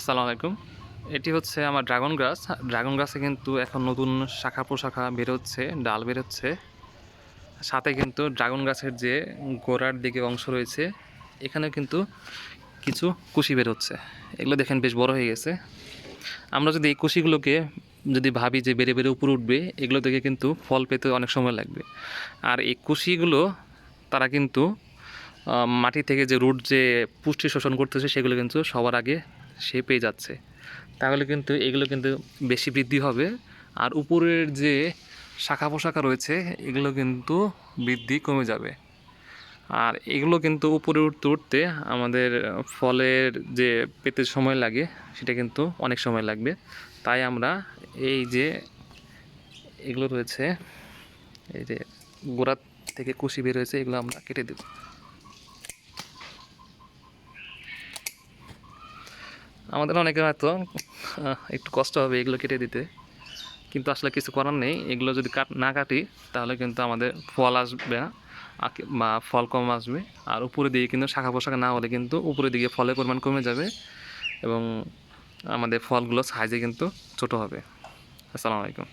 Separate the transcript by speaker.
Speaker 1: আসসালামু আলাইকুম। এটি হচ্ছে আমার ড্রাগন গাছ ড্রাগন গাছে কিন্তু এখন নতুন শাখা প্রশাখা বেরোচ্ছে, ডাল বেরোচ্ছে। সাথে কিন্তু ড্রাগন গাছের যে গোড়ার দিকে অংশ রয়েছে এখানে কিন্তু কিছু কুশি বেরোচ্ছে। এগুলো দেখেন বেশ বড় হয়ে গেছে। আমরা যদি এই কুশিগুলোকে যদি ভাবি যে বেড়ে বেড়ে উপরে উঠবে, এগুলো থেকে কিন্তু ফল পেতে অনেক সময় লাগবে। আর এই কুশিগুলো, তারা কিন্তু মাটি থেকে যে রুট যে পুষ্টি শোষণ করতেছে, সেগুলো কিন্তু সবার আগে সে পেয়ে যাচ্ছে। তাহলে কিন্তু এগুলো কিন্তু বেশি বৃদ্ধি হবে। আর উপরের যে শাখা পোশাখা রয়েছে, এগুলো কিন্তু বৃদ্ধি কমে যাবে। আর এগুলো কিন্তু উপরে উঠতে উঠতে আমাদের ফলের যে পেতে সময় লাগে, সেটা কিন্তু অনেক সময় লাগবে। তাই আমরা এই যে এগুলো রয়েছে, এই যে গোড়া থেকে কুশি বের হয়েছে, এগুলো আমরা কেটে দেব। আমাদের অনেকের হয়তো একটু কষ্ট হবে এগুলো কেটে দিতে। কিন্তু আসলে কিছু করার নেই। এগুলো যদি কাট, না কাটি, তাহলে কিন্তু আমাদের ফল আসবে না। বা ফল কম আসবে। আর উপরে দিকে কিন্তু শাখা পোশাখা না হলে কিন্তু উপরে দিকে ফলের পরিমাণ কমে যাবে এবং আমাদের ফলগুলো সাইজে কিন্তু ছোট হবে। আসসালামু আলাইকুম।